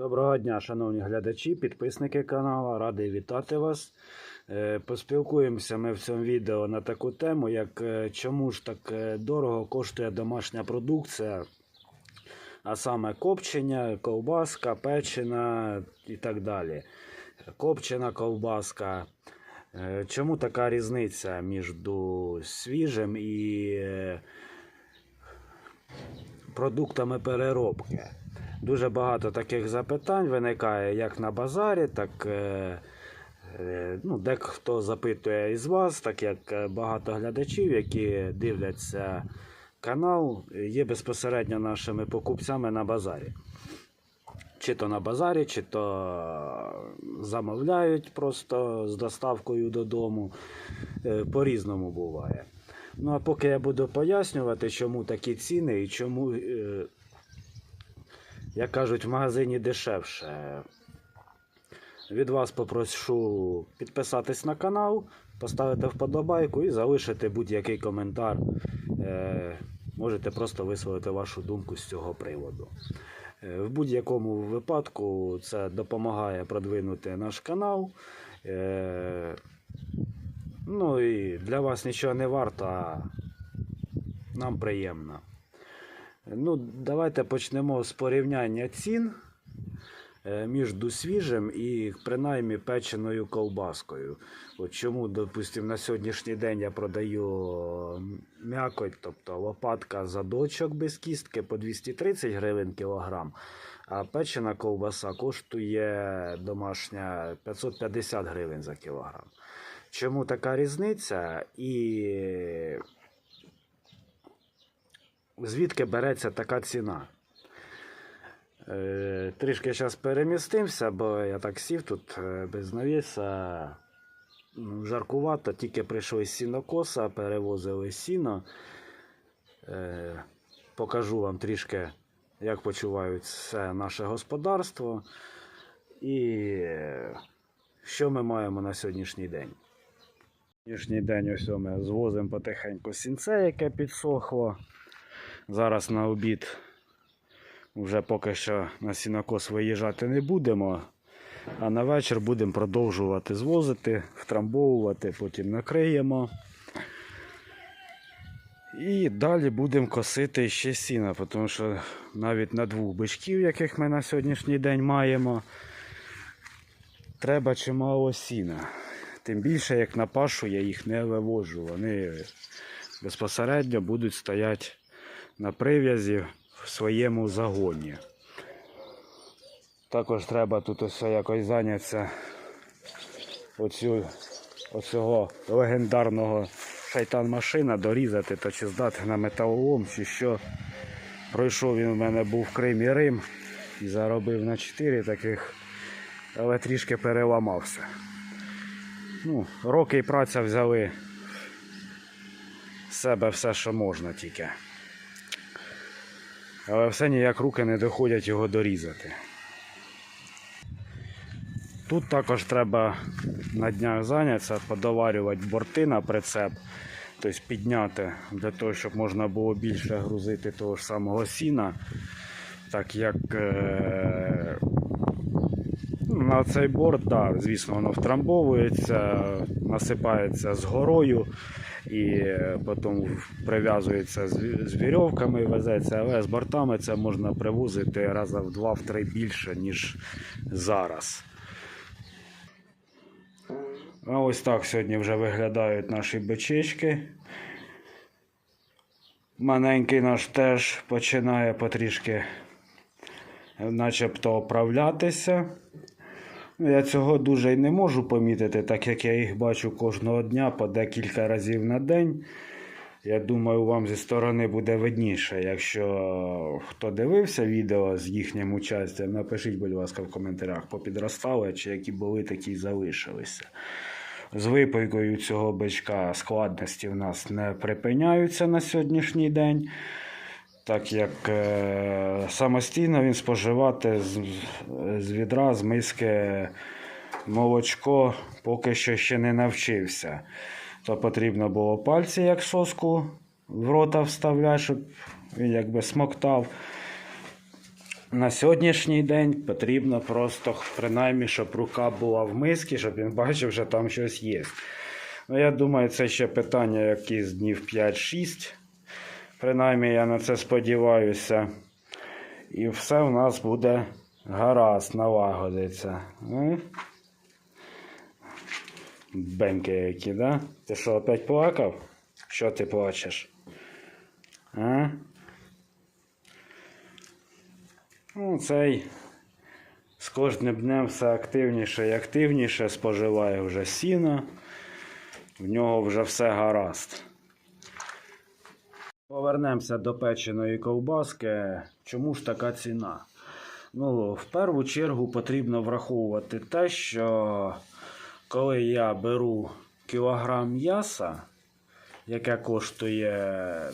Доброго дня, шановні глядачі, підписники каналу. Радий вітати вас. Е, Поспілкуємося ми в цьому відео на таку тему, як е, чому ж так е, дорого коштує домашня продукція, а саме копчення, ковбаска, печена і так далі. Копчена ковбаска. Чому така різниця між свіжим і продуктами переробки? Дуже багато таких запитань виникає як на базарі, так е, е, ну, дехто запитує із вас, так як е, багато глядачів, які дивляться канал, є безпосередньо нашими покупцями на базарі. Чи то на базарі, чи то замовляють просто з доставкою додому. По-різному буває. Ну а поки я буду пояснювати, чому такі ціни і чому як кажуть, в магазині дешевше. Від вас попрошу підписатись на канал, поставити вподобайку і залишити будь-який коментар. Е, Можете просто висловити вашу думку з цього приводу. Е, В будь-якому випадку це допомагає продвинути наш канал. Е, Ну і для вас нічого не варто, а нам приємно. Ну, давайте почнемо з порівняння цін е, між свіжим і принаймні печеною ковбаскою. От чому, допустимо, на сьогоднішній день я продаю м'якоть, тобто лопатка задочок без кістки по 230 гривень кілограм, а печена ковбаса коштує домашня 550 гривень за кілограм. Чому така різниця? І звідки береться така ціна. Е, трішки зараз перемістимося, бо я так сів тут е, без навіса. Ну, Жаркувато, тільки прийшли з сінокоса, перевозили сіно. Е, покажу вам трішки, як почувають все наше господарство. І що ми маємо на сьогоднішній день. Сьогоднішній день ось ми звозимо потихеньку сінце, яке підсохло. Зараз на обід вже поки що на сінокос виїжджати не будемо. А на вечір будемо продовжувати звозити, втрамбовувати, потім накриємо. І далі будемо косити ще сіна, тому що навіть на двох бичків, яких ми на сьогоднішній день маємо, треба чимало сіна. Тим більше, як на пашу я їх не вивожу. Вони безпосередньо будуть стояти на прив'язі в своєму загоні. Також треба тут ось якось зайнятися оцю, оцього легендарного шайтан-машина дорізати та чи здати на металолом, чи що. Пройшов він у мене був в Кримі Рим і заробив на 4 таких, але трішки переламався. Ну, роки і праця взяли з себе все, що можна тільки. Але все ніяк руки не доходять його дорізати. Тут також треба на днях зайнятися, подоварювати борти на прицеп, тобто підняти для того, щоб можна було більше грузити того ж самого сіна. Так як е- на цей борт, да, звісно, воно втрамбовується, насипається з горою і е, потім прив'язується з, ві- з вірьовками, везеться, але з бортами це можна привозити раза в два-три більше, ніж зараз. А ось так сьогодні вже виглядають наші бичечки. Маленький наш теж починає потрішки начебто оправлятися. Я цього дуже й не можу помітити, так як я їх бачу кожного дня по декілька разів на день. Я думаю, вам зі сторони буде видніше. Якщо хто дивився відео з їхнім участям, напишіть, будь ласка, в коментарях, попідростали, чи які були, такі залишилися. З випайкою цього бичка складності в нас не припиняються на сьогоднішній день. Так як е, самостійно він споживати з, з відра, з миски молочко поки що ще не навчився. То потрібно було пальці як соску в рота вставляти, щоб він якби смоктав. на сьогоднішній день потрібно просто, принаймні, щоб рука була в мисці, щоб він бачив, що там щось є. Ну, я думаю, це ще питання якісь днів 5-6. Принаймні, я на це сподіваюся. І все в нас буде гаразд, налагодиться. Ну, Беньки які, да? Ти що, опять плакав? Що ти плачеш? А? Ну, цей з кожним днем все активніше і активніше споживає вже сіно. В нього вже все гаразд. Повернемося до печеної ковбаски. Чому ж така ціна? Ну, в першу чергу потрібно враховувати те, що коли я беру кілограм м'яса, яке коштує,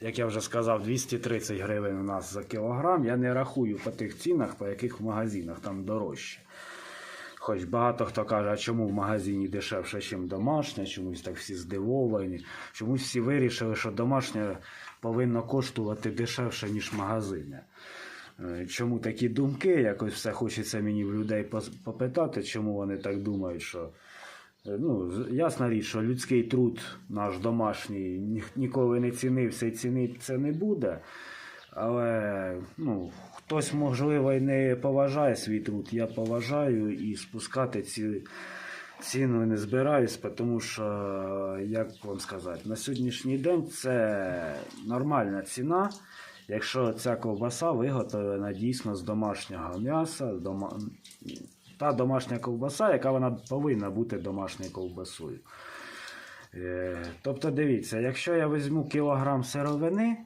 як я вже сказав, 230 гривень у нас за кілограм, я не рахую по тих цінах, по яких в магазинах там дорожче. Хоч багато хто каже, а чому в магазині дешевше, ніж домашнє, чомусь так всі здивовані. Чомусь всі вирішили, що домашнє повинно коштувати дешевше, ніж магазине. Е, Чому такі думки? Якось все хочеться мені в людей попитати, чому вони так думають, що е, ну, ясна річ, що людський труд наш домашній ніколи не цінився і ціниться не буде. Але ну, хтось, можливо, і не поважає свій труд. Я поважаю і спускати ці ціну не збираюсь, тому що, як вам сказати, на сьогоднішній день це нормальна ціна, якщо ця ковбаса виготовлена дійсно з домашнього м'яса, дома... та домашня ковбаса, яка вона повинна бути домашньою ковбасою. Е, Тобто, дивіться, якщо я візьму кілограм сировини,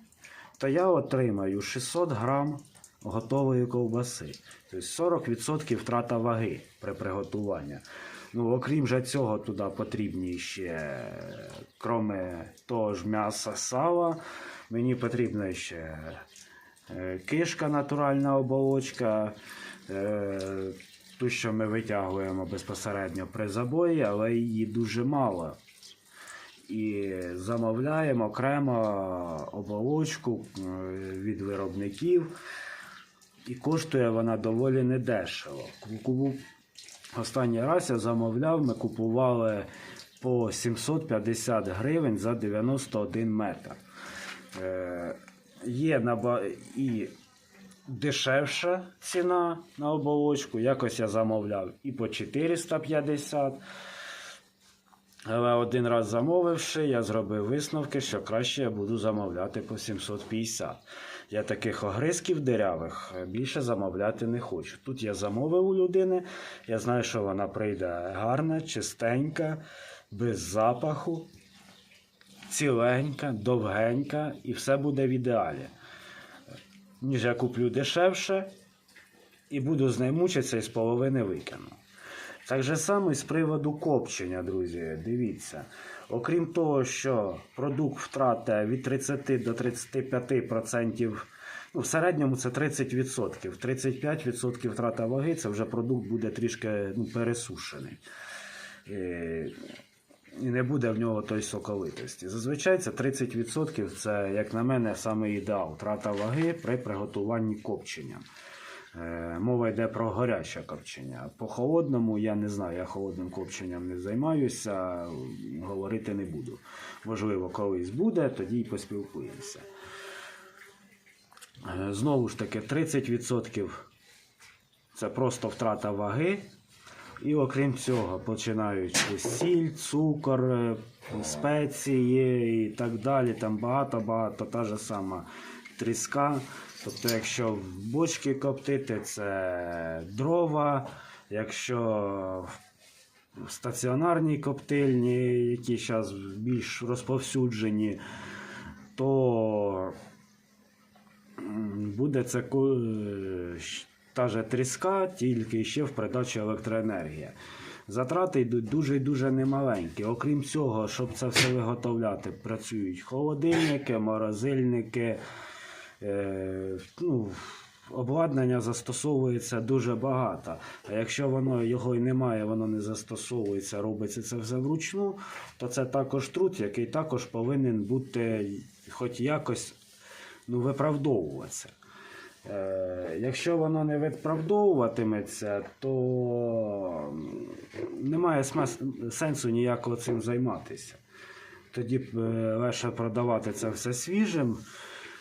то я отримаю 600 грам готової ковбаси. Тобто 40% втрата ваги при приготуванні. Ну, окрім же цього, туди потрібні ще, кроме того ж м'яса сала, мені потрібна ще е, кишка, натуральна оболочка, е, ту, що ми витягуємо безпосередньо при забої, але її дуже мало і замовляємо окремо оболочку е, від виробників. І коштує вона доволі недешево. Останній раз я замовляв, ми купували по 750 гривень за 91 метр. Е, є і дешевша ціна на оболочку. Якось я замовляв і по 450. Але один раз замовивши, я зробив висновки, що краще я буду замовляти по 750. Я таких огризків дирявих більше замовляти не хочу. Тут я замовив у людини, я знаю, що вона прийде гарна, чистенька, без запаху, ціленька, довгенька, і все буде в ідеалі. Ніж я куплю дешевше і буду з нею мучитися і з половини викину. Так же само і з приводу копчення, друзі. Дивіться. Окрім того, що продукт втрата від 30 до 35%, ну, в середньому це 30%. 35% втрата ваги це вже продукт буде трішки ну, пересушений. Е, І не буде в нього той соковитості. Зазвичай це 30% це, як на мене, саме ідеал. Втрата ваги при приготуванні копчення. Е, Мова йде про гаряче копчення. По холодному я не знаю, я холодним копченням не займаюся, говорити не буду. Можливо, колись буде, тоді й поспілкуємося. Е, Знову ж таки, 30% це просто втрата ваги. І окрім цього, починаючи сіль, цукор, е, спеції і так далі. Там багато-багато та ж сама тріска. Тобто, якщо в бочки коптити, це дрова, якщо в стаціонарній коптильні, які зараз більш розповсюджені, то буде це та же тріска, тільки ще в придачі електроенергія. Затрати йдуть дуже і дуже немаленькі. Окрім цього, щоб це все виготовляти, працюють холодильники, морозильники. Е, ну, обладнання застосовується дуже багато. А якщо воно його і немає, воно не застосовується, робиться це все вручну, то це також труд, який також повинен бути хоч якось ну, виправдовуватися. Е, якщо воно не виправдовуватиметься, то немає сенсу ніякого цим займатися. Тоді е, легше продавати це все свіжим.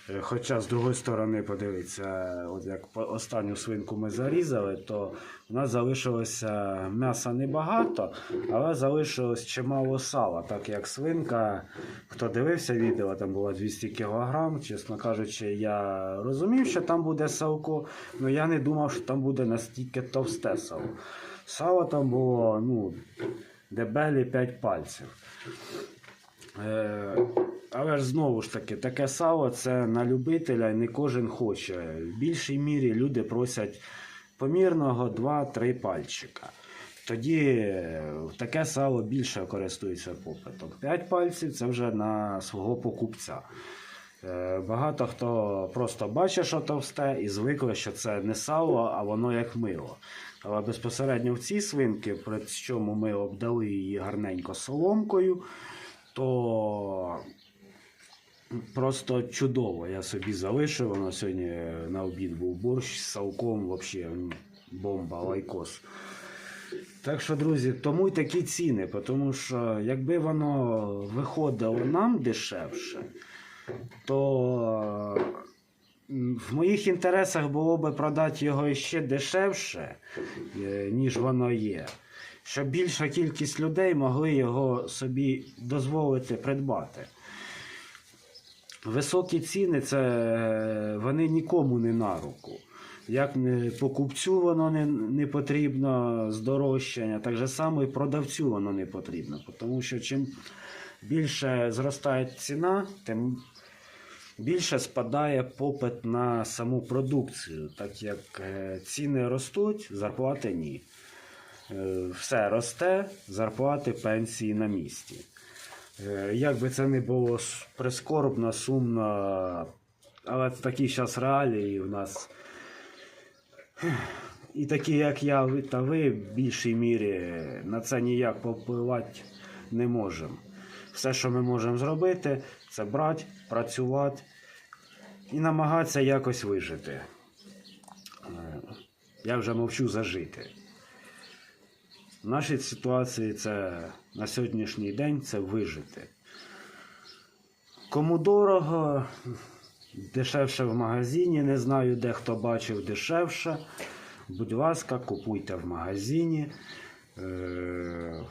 Е, Хоча, з другої сторони, подивіться, от як останню свинку ми зарізали, то у нас залишилося м'яса небагато, але залишилось чимало сала, так як свинка, хто дивився відео, там було 200 кг. Чесно кажучи, я розумів, що там буде салко, але я не думав, що там буде настільки товсте сало. Сало там було ну, дебелі 5 пальців. Е, але ж знову ж таки, таке сало це на любителя і не кожен хоче. В більшій мірі люди просять помірного 2-3 пальчика. Тоді е, таке сало більше користується попитом. 5 пальців це вже на свого покупця. Е, Багато хто просто бачить, що товсте, і звикли, що це не сало, а воно як мило. Але безпосередньо в цій свинки, при чому ми обдали її гарненько соломкою, то просто чудово. Я собі залишив. Воно сьогодні на обід був борщ з салком, взагалі бомба, лайкос. Так що, друзі, тому й такі ціни, тому що якби воно виходило нам дешевше, то в моїх інтересах було би продати його ще дешевше, е, ніж воно є. Щоб більша кількість людей могли його собі дозволити придбати. Високі ціни це е, вони нікому не на руку. Як покупцю воно не, не потрібно здорожчання, так же само і продавцю воно не потрібно. Тому що чим більше зростає ціна, тим більше спадає попит на саму продукцію. Так як е, ціни ростуть, зарплати ні. Е, Все росте, зарплати, пенсії на місці. Е, Як би це не було прискорбно, сумно, але такі зараз реалії в нас. І такі, як я та ви, в більшій мірі на це ніяк попливати не можемо. Все, що ми можемо зробити, це брати, працювати і намагатися якось вижити. Е, Я вже мовчу зажити. В нашій ситуації це на сьогоднішній день це вижити. Кому дорого, дешевше в магазині, не знаю, де хто бачив дешевше. Будь ласка, купуйте в магазині. Е,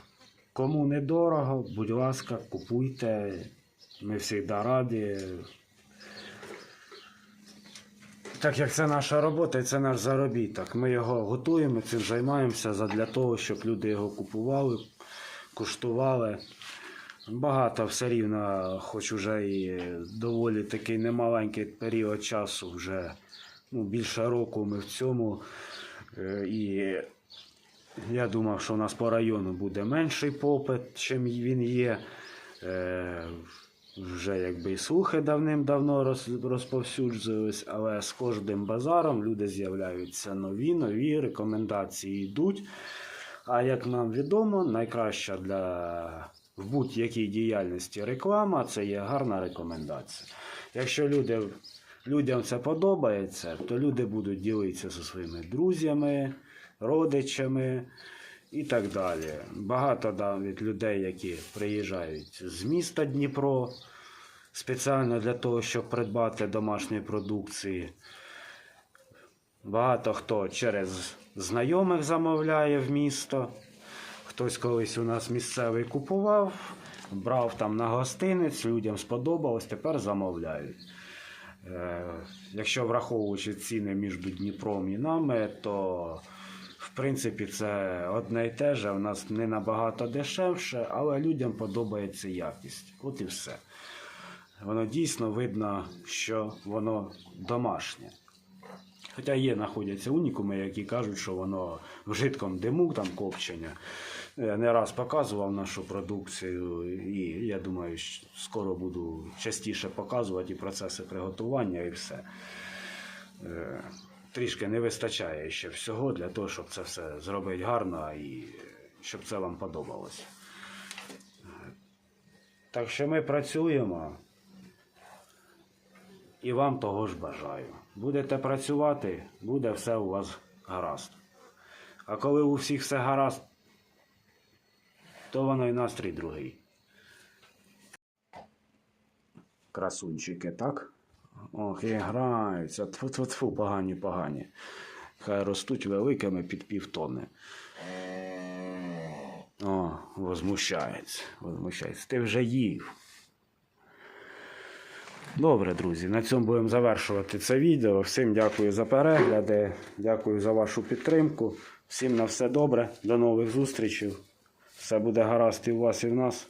Кому недорого, будь ласка, купуйте. Ми завжди раді. Так як це наша робота і це наш заробіток. Ми його готуємо, цим займаємося задля того, щоб люди його купували, куштували. Багато все рівно, хоч уже і доволі такий немаленький період часу, вже ну, більше року ми в цьому. Е, І я думав, що у нас по району буде менший попит, чим він є. Вже якби і слухи давним-давно роз- розповсюджувались, але з кожним базаром люди з'являються нові, нові рекомендації йдуть. А як нам відомо, найкраща для в будь-якій діяльності реклама це є гарна рекомендація. Якщо люди, людям це подобається, то люди будуть ділитися зі своїми друзями, родичами і так далі. Багато навіть людей, які приїжджають з міста Дніпро спеціально для того, щоб придбати домашньої продукції. Багато хто через знайомих замовляє в місто. Хтось колись у нас місцевий купував, брав там на гостиниць, людям сподобалось, тепер замовляють. Е, Якщо враховуючи ціни між Дніпром і нами, то принципі це одне й те ж, у нас не набагато дешевше, але людям подобається якість. От і все. Воно дійсно видно, що воно домашнє. Хоча є, знаходяться унікуми, які кажуть, що воно в жидкому диму, там копчення. Я не раз показував нашу продукцію, і я думаю, що скоро буду частіше показувати і процеси приготування, і все. Трішки не вистачає ще всього для того, щоб це все зробити гарно і щоб це вам подобалось. Так що ми працюємо. І вам того ж бажаю. Будете працювати, буде все у вас гаразд. А коли у всіх все гаразд, то воно і настрій другий. Красунчики, так? Ох, і граються. Тфу-тфу-тфу, погані, погані. Хай ростуть великими під півтони. О, возмущається, возмущається. Ти вже їв. Добре, друзі, на цьому будемо завершувати це відео. Всім дякую за перегляди, дякую за вашу підтримку. Всім на все добре, до нових зустрічей. Все буде гаразд і у вас, і в нас.